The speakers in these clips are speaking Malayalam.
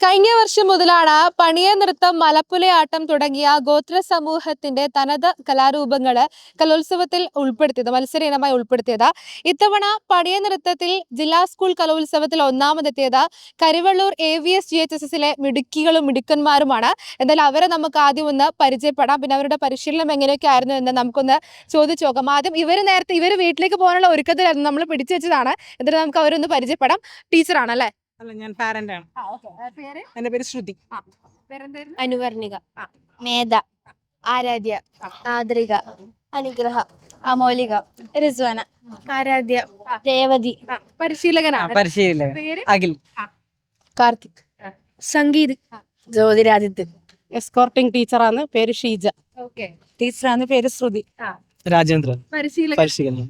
കഴിഞ്ഞ വർഷം മുതലാണ് പണിയ നൃത്തം മലപ്പുലയാട്ടം തുടങ്ങിയ ഗോത്ര സമൂഹത്തിന്റെ തനത് കലാരൂപങ്ങൾ കലോത്സവത്തിൽ ഉൾപ്പെടുത്തിയത് മത്സര ഇനമായി ഉൾപ്പെടുത്തിയത്. ഇത്തവണ പണിയ നൃത്തത്തിൽ ജില്ലാ സ്കൂൾ കലോത്സവത്തിൽ ഒന്നാമതെത്തിയത് Karivellur A V S G H S എസിലെ മിടുക്കികളും മിടുക്കന്മാരുമാണ്. എന്തായാലും അവരെ നമുക്ക് ആദ്യം ഒന്ന് പരിചയപ്പെടാം. പിന്നെ അവരുടെ പരിശീലനം എങ്ങനെയൊക്കെ ആയിരുന്നു എന്ന് നമുക്കൊന്ന് ചോദിച്ചു നോക്കാം. ആദ്യം ഇവർ നേരത്തെ ഇവർ വീട്ടിലേക്ക് പോകാനുള്ള ഒരുക്കത്തിലായിരുന്നു. നമ്മൾ പിടിച്ചു വെച്ചതാണ്. എന്നിട്ട് നമുക്ക് അവരൊന്ന് പരിചയപ്പെടാം. ടീച്ചറാണ് അല്ലേ ഞാൻ പാരന്റ് ആണ്. പേര്? എന്റെ പേര് ശ്രുതി. പേരെന്തായിരുന്നു? അനുവർണിക. മേധ. ആരാധ്യ. ആദ്രിക. അനുഗ്രഹ. അമോലിക റിസ്വാന. ആരാധ്യ. രേവതി. പരിശീലകനാണ്. പരിശീലകൻ. പേര്? അഖിൽ. കാർത്തിക്. സംഗീത്. ജ്യോതിരാദിത്യ. എസ്കോർട്ടിംഗ് ടീച്ചറാണ് പേര് ഷീജ. ഓക്കെ ടീച്ചറാണ് പേര് ശ്രുതി. രാജേന്ദ്രൻ. പരിശീലകൻ.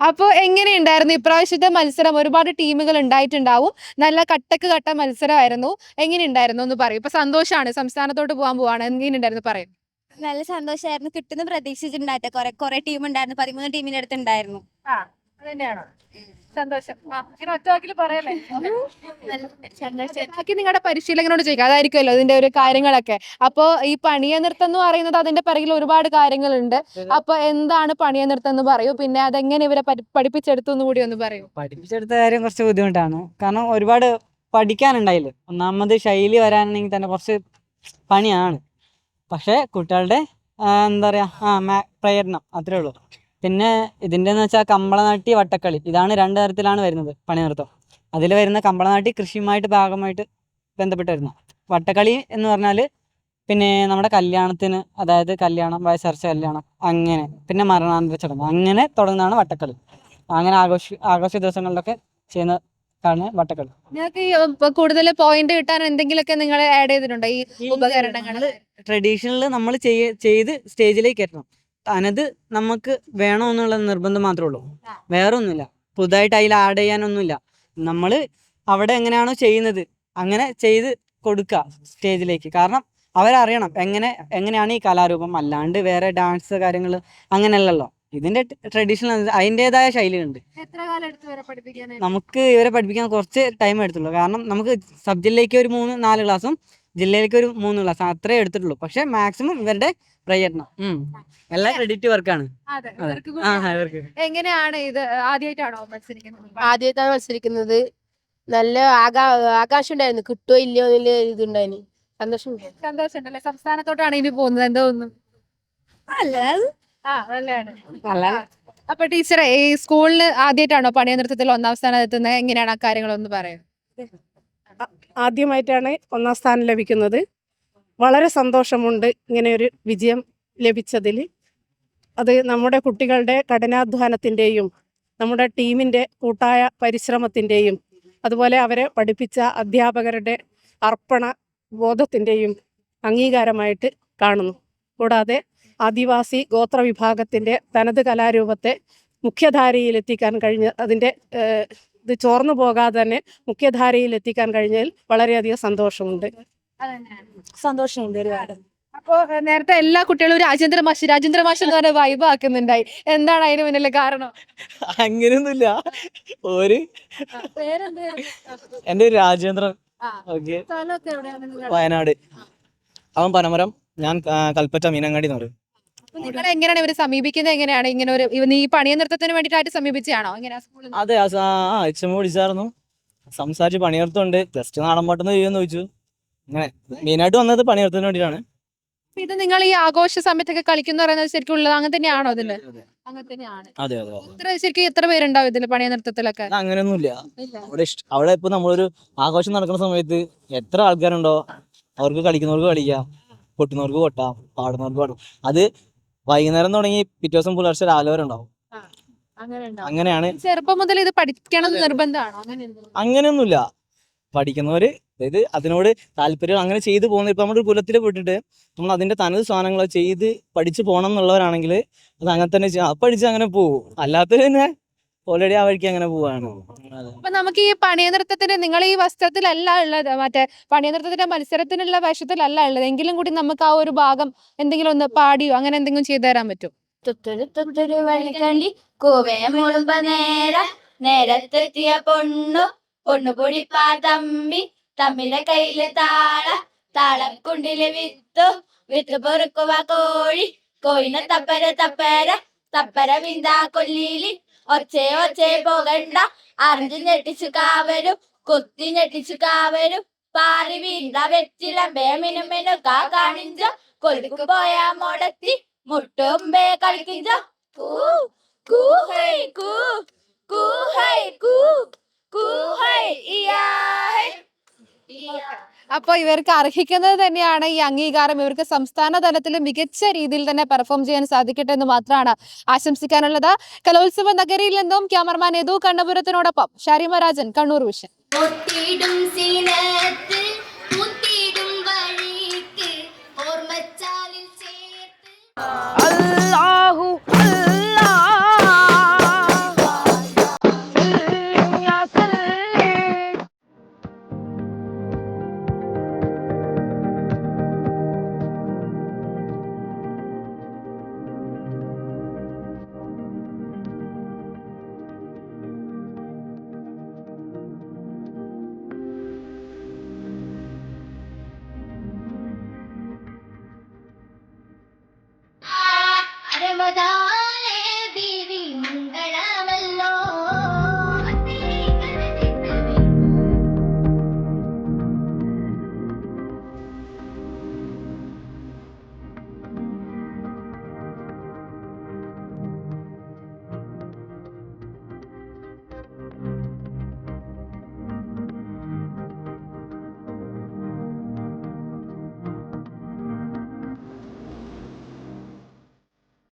പരിശീലനം അപ്പോ എങ്ങനെയുണ്ടായിരുന്നു? ഇപ്രാവശ്യത്തെ മത്സരം ഒരുപാട് ടീമുകൾ ഉണ്ടായിട്ടുണ്ടാവും. നല്ല കട്ടക്ക് കട്ട മത്സരമായിരുന്നു. എങ്ങനെയുണ്ടായിരുന്നു എന്ന് പറയും. ഇപ്പൊ സന്തോഷമാണ് സംസ്ഥാനത്തോട്ട് പോകാൻ പോവാണ്. എങ്ങനെയുണ്ടായിരുന്നു? പറയും. നല്ല സന്തോഷമായിരുന്നു കിട്ടുന്ന പ്രതീക്ഷിച്ചിട്ടുണ്ടായിട്ട്. കുറെ കുറെ ടീം ഉണ്ടായിരുന്നു പതിമൂന്ന് ടീമിന്റെ അടുത്ത് ഉണ്ടായിരുന്നു. അതന്നെയാണോ? സന്തോഷം. ഇങ്ങനെ ഒറ്റവാക്കിൽ പറയല്ലേ? ബാക്കി നിങ്ങളുടെ പരിശീലകനോട് ചോദിക്കാം. അതായിരിക്കുമല്ലോ ഇതിന്റെ ഒരു കാര്യങ്ങളൊക്കെ. അപ്പോ ഈ പണിയ നൃത്തം എന്ന് പറയുന്നത് അതിന്റെ പിറകിൽ ഒരുപാട് കാര്യങ്ങളുണ്ട്. അപ്പൊ എന്താണ് പണിയ നൃത്തം എന്ന് പറയൂ? പിന്നെ അതെങ്ങനെ ഇവരെ പഠി- പഠിപ്പിച്ചെടുത്തു എന്ന് കൂടി ഒന്ന് പറയൂ. പഠിപ്പിച്ചെടുത്ത കാര്യം കുറച്ച് ബുദ്ധിമുട്ടാണ്. കാരണം ഒരുപാട് പഠിക്കാനുണ്ടായില്ല? ഒന്നാമത് ശൈലി വരാനാണെങ്കിൽ തന്നെ കുറച്ച് പണിയാണ്. പക്ഷേ കുട്ടികളുടെ ആ, എന്താ പറയാ ആ മാ- പ്രയത്നം അത്രേ ഉള്ളൂ. പിന്നെ ഇതിന്റെ എന്ന് വെച്ചാൽ കമ്പളനാട്ടി വട്ടക്കളി. ഇതാണ് രണ്ട് തരത്തിലാണ് വരുന്നത് പണി നിർത്തം അതിൽ വരുന്ന കമ്പളനാട്ടി കൃഷിയുമായിട്ട് ഭാഗമായിട്ട് ബന്ധപ്പെട്ട് വരുന്ന വട്ടക്കളി എന്ന് പറഞ്ഞാൽ പിന്നെ നമ്മുടെ കല്യാണത്തിന് അതായത് കല്യാണം വയസ്സർച്ച കല്യാണം അങ്ങനെ. പിന്നെ മരണാനന്തര ചടങ്ങ്. അങ്ങനെ തുടങ്ങുന്നതാണ് വട്ടക്കളി. അങ്ങനെ ആഘോഷ ആഘോഷ ദിവസങ്ങളിലൊക്കെ ചെയ്യുന്ന ആണ് വട്ടക്കളി. നിങ്ങൾക്ക് ഈ കൂടുതൽ പോയിന്റ് കിട്ടാൻ എന്തെങ്കിലുമൊക്കെ നിങ്ങൾ ആഡ് ചെയ്തിട്ടുണ്ടോ? ഈ ഉപകരണങ്ങൾ ട്രഡീഷണൽ നമ്മൾ ചെയ്ത് സ്റ്റേജിലേക്ക് എത്തണം. തനത് നമുക്ക് വേണമെന്നുള്ള നിർബന്ധം മാത്രമേ ഉള്ളൂ. വേറെ ഒന്നുമില്ല പുതുതായിട്ട് അതിൽ ആഡ് ചെയ്യാനൊന്നുമില്ല. നമ്മൾ അവിടെ എങ്ങനെയാണോ ചെയ്യുന്നത് അങ്ങനെ ചെയ്ത് കൊടുക്കുക സ്റ്റേജിലേക്ക്. കാരണം അവരറിയണം എങ്ങനെ എങ്ങനെയാണ് ഈ കലാരൂപം. അല്ലാണ്ട് വേറെ ഡാൻസ് കാര്യങ്ങൾ അങ്ങനെയല്ലല്ലോ. ഇതിന്റെ ട്രഡീഷണൽ അതിന്റെതായ ശൈലിയുണ്ട്. നമുക്ക് ഇവരെ പഠിപ്പിക്കാൻ കുറച്ച് ടൈം എടുത്തുള്ളൂ. കാരണം നമുക്ക് സബ്ജക്റ്റിലേക്ക് ജില്ലയ്ക്ക് ഒരു മൂന്ന് നാല് ക്ലാസ്സും ജില്ലയിലേക്ക് ഒരു മൂന്ന് ക്ലാസ് അത്രേ എടുത്തിട്ടുള്ളൂ. പക്ഷെ മാക്സിമം ഇവരുടെ പ്രയത്നം. എല്ലാ ക്രെഡിറ്റ് വർക്കാണ് എങ്ങനെയാണ് ഇത്? ആദ്യമായിട്ടാണോ മത്സരിക്കുന്നത്? ആദ്യമായിട്ടാണ് മത്സരിക്കുന്നത്. നല്ല ആകാ ആകാശം ഉണ്ടായിരുന്നു. കിട്ടുമോ ഇല്ലയോ എന്നുള്ള ഇതുണ്ടായിരുന്നു സന്തോഷം. സന്തോഷമുണ്ടല്ലേ? സംസ്ഥാനത്തോട്ടാണ് ഇനി പോകുന്നത്. എന്തോ തോന്നുന്നു? ആ നല്ലതാണ്. അപ്പൊ ടീച്ചറെ ഈ സ്കൂളിൽ ആദ്യമായിട്ടാണോ പണിയ നൃത്തത്തിൽ ഒന്നാം സ്ഥാനത്ത് എത്തുന്നത്? എങ്ങനെയാണ് ആ കാര്യങ്ങളൊന്ന് പറയാം ആദ്യമായിട്ടാണ് ഒന്നാം സ്ഥാനം ലഭിക്കുന്നത്. വളരെ സന്തോഷമുണ്ട് ഇങ്ങനെ ഒരു വിജയം ലഭിച്ചതിൽ അത് നമ്മുടെ കുട്ടികളുടെ കഠിനാധ്വാനത്തിന്റെയും നമ്മുടെ ടീമിന്റെ കൂട്ടായ പരിശ്രമത്തിന്റെയും അതുപോലെ അവരെ പഠിപ്പിച്ച അധ്യാപകരുടെ അർപ്പണ ബോധത്തിന്റെയും അംഗീകാരമായിട്ട് കാണുന്നു. കൂടാതെ ആദിവാസി ഗോത്ര വിഭാഗത്തിന്റെ തനത് കലാരൂപത്തെ മുഖ്യധാരയിലെത്തിക്കാൻ കഴിഞ്ഞ അതിന്റെ ഇത് ചോർന്നു പോകാതെ തന്നെ മുഖ്യധാരയിൽ എത്തിക്കാൻ കഴിഞ്ഞതിൽ വളരെയധികം സന്തോഷമുണ്ട്. സന്തോഷമുണ്ട് ഒരുപാട് അപ്പോ നേരത്തെ എല്ലാ കുട്ടികളും രാജേന്ദ്ര മാഷ് രാജേന്ദ്ര മാഷ് എന്ന് പറഞ്ഞ വൈബ് ആക്കുന്നുണ്ടായി. എന്താണ് അതിന് പിന്നിലെ കാരണം? അങ്ങനെയൊന്നുമില്ല. ഒരു എന്റെ രാജേന്ദ്ര രാജേന്ദ്രൻ. വയനാട്. അവൻ പനമരം ഞാൻ കൽപ്പറ്റ മീനങ്ങാടി എന്ന് പറയും. നിങ്ങളെ എങ്ങനെയാണ് ഇവർ സമീപിക്കുന്നത്? എങ്ങനെയാണ് ഇങ്ങനെ ഒരു ഈ പണിയ നൃത്തത്തിന് വേണ്ടിയിട്ടായിട്ട് സമീപിച്ചാണോ എങ്ങനെയാ സ്കൂളിൽ അതെ ആ ആ എച്ച് വിളിച്ചായിരുന്നു. സംസാരിച്ച് പണിയെടുത്തുണ്ട് ജസ്റ്റ് നാടൻ പാട്ടെന്ന് ചെയ്യുമെന്ന് ചോദിച്ചു. അങ്ങനെ മെയിനായിട്ട് വന്നത് പണിയെടുത്തതിന് വേണ്ടിയിട്ടാണ്. ഇത് നിങ്ങൾ ഈ ആഘോഷ സമയത്തൊക്കെ കളിക്കുന്ന പറയുന്നത് ശരിക്കും ഉള്ളത് അങ്ങനെ തന്നെയാണോ ഇതിൽ? അങ്ങനെ തന്നെയാണ്. അതെ അതെ എത്ര ശരിക്കും എത്ര പേരുണ്ടാവും ഇതിൽ പണിയ നൃത്തത്തിലൊക്കെ അത് അങ്ങനെയൊന്നുമില്ല. ഇല്ല. അവിടെ അവിടെ ഇപ്പൊ നമ്മളൊരു ആഘോഷം നടക്കുന്ന സമയത്ത് എത്ര ആൾക്കാരുണ്ടോ? അവർക്ക് കളിക്കുന്നവർക്ക് കളിക്കാം. പൊട്ടുന്നവർക്ക് പൊട്ടാം. പാടുന്നവർക്ക് പാടും. അത് വൈകുന്നേരം തുടങ്ങി പിറ്റേ ദിവസം പുലർച്ചെ രാവിലെ വരെ ഉണ്ടാവും. അങ്ങനെ ഉണ്ടാവും. അങ്ങനെയാണ്. ചെറുപ്പം മുതൽ ഇത് പഠിക്കണം നിർബന്ധമാണോ? അങ്ങനെയൊന്നുമില്ല. പഠിക്കുന്നവര് അതായത് അതിനോട് താല്പര്യം അങ്ങനെ ചെയ്തു പോകുന്ന ഇപ്പൊ നമ്മുടെ കുലത്തിൽ വിട്ടിട്ട് നമ്മൾ അതിന്റെ തനത് സാധനങ്ങൾ ചെയ്ത് പഠിച്ചു പോകണം എന്നുള്ളവരാണെങ്കിൽ അത് അങ്ങനെ തന്നെ പഠിച്ച് അങ്ങനെ പോകും അല്ലാത്തത് തന്നെ ഓൾറെഡി ആ വഴിക്ക് അങ്ങനെ പോവാണ്. അപ്പൊ നമുക്ക് ഈ പണിയ നൃത്തത്തിന് നിങ്ങൾ ഈ വസ്ത്രത്തിലല്ല ഉള്ളത് മറ്റേ പണിയ നൃത്തത്തിന്റെ മത്സരത്തിനുള്ള വേഷത്തിലല്ല ഉള്ളത്. എങ്കിലും കൂടി നമുക്ക് ആ ഒരു ഭാഗം എന്തെങ്കിലും ഒന്ന് പാടിയോ അങ്ങനെ എന്തെങ്കിലും ചെയ്തു തരാൻ പറ്റും നേര നേരത്തെത്തിയ പൊണ്ണു പൊണ്ണു പൊടിപ്പാ തമ്പി തമ്മിലെ കയ്യിൽ താള താളക്കുണ്ടിൽ വിത്തു വിത്ത് പൊറുക്കുവ കോഴി കോഴിനെ തപ്പര തപ്പര തപ്പര വിന്താ കൊല്ലിയിൽ ഒച്ചേ ഒച്ചേ പോകണ്ട. അറിഞ്ഞു ഞെട്ടിച്ചു കാവരും കുത്തി ഞെട്ടിച്ചു കാവരും. പാറി വീണ്ട വെച്ചില ബേമിനുമിനു കാ കാണിഞ്ച. കൊലുക്കു പോയാ മുടത്തി മുട്ടുമ്പേ കളിക്കിഞ്ച. കൂ കൂ ഹൈ കൂ കൂ കൂ കൂ ഹൈ ഇയാ ഹൈ. ഇയാ അപ്പോൾ ഇവർക്ക് അർഹിക്കുന്നത് തന്നെയാണ് ഈ അംഗീകാരം. ഇവർക്ക് സംസ്ഥാന തലത്തിൽ മികച്ച രീതിയിൽ തന്നെ പെർഫോം ചെയ്യാൻ സാധിക്കട്ടെ എന്ന് മാത്രമാണ് ആശംസിക്കാനുള്ളത്. കലോത്സവ നഗരിയിൽ നിന്നും ക്യാമറമാൻ യദു കണ്ണപുരത്തിനോടൊപ്പം ഷാരിമ കണ്ണൂർ വിഷൻ.